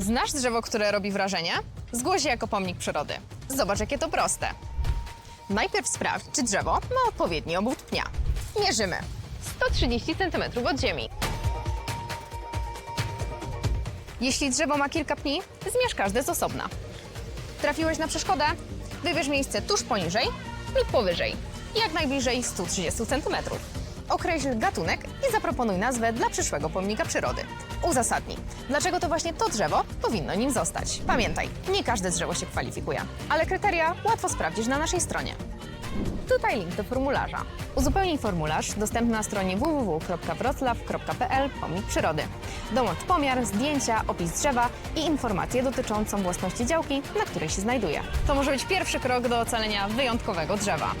Znasz drzewo, które robi wrażenie? Zgłoś je jako pomnik przyrody. Zobacz, jakie to proste. Najpierw sprawdź, czy drzewo ma odpowiedni obwód pnia. Mierzymy. 130 cm od ziemi. Jeśli drzewo ma kilka pni, zmierz każde z osobna. Trafiłeś na przeszkodę? Wybierz miejsce tuż poniżej lub powyżej, jak najbliżej 130 cm. Określ gatunek i zaproponuj nazwę dla przyszłego pomnika przyrody. Uzasadnij, dlaczego to właśnie to drzewo powinno nim zostać. Pamiętaj, nie każde drzewo się kwalifikuje, ale kryteria łatwo sprawdzić na naszej stronie. Tutaj link do formularza. Uzupełnij formularz dostępny na stronie www.wroclaw.pl pomnik przyrody. Dołącz pomiar, zdjęcia, opis drzewa i informacje dotyczącą własności działki, na której się znajduje. To może być pierwszy krok do ocalenia wyjątkowego drzewa.